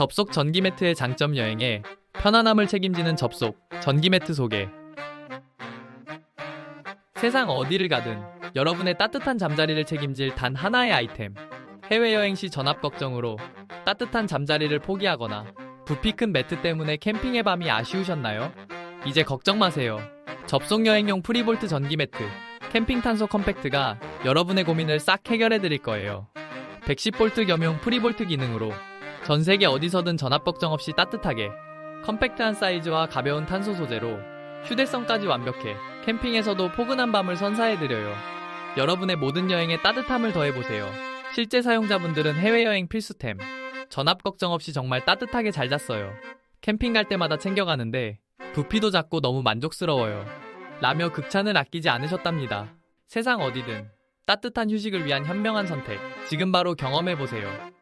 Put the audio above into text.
접속 전기 매트의 장점 여행에 편안함을 책임지는 접속 전기 매트 소개. 세상 어디를 가든 여러분의 따뜻한 잠자리를 책임질 단 하나의 아이템. 해외여행 시 전압 걱정으로 따뜻한 잠자리를 포기하거나 부피 큰 매트 때문에 캠핑의 밤이 아쉬우셨나요? 이제 걱정 마세요. 접속 여행용 프리볼트 전기 매트 캠핑 탄소 컴팩트가 여러분의 고민을 싹 해결해 드릴 거예요. 110V 겸용 프리볼트 기능으로 전 세계 어디서든 전압 걱정 없이 따뜻하게 컴팩트한 사이즈와 가벼운 탄소 소재로 휴대성까지 완벽해 캠핑에서도 포근한 밤을 선사해드려요. 여러분의 모든 여행에 따뜻함을 더해보세요. 실제 사용자분들은 해외여행 필수템. 전압 걱정 없이 정말 따뜻하게 잘 잤어요. 캠핑 갈 때마다 챙겨가는데 부피도 작고 너무 만족스러워요. 라며 극찬을 아끼지 않으셨답니다. 세상 어디든 따뜻한 휴식을 위한 현명한 선택. 지금 바로 경험해보세요.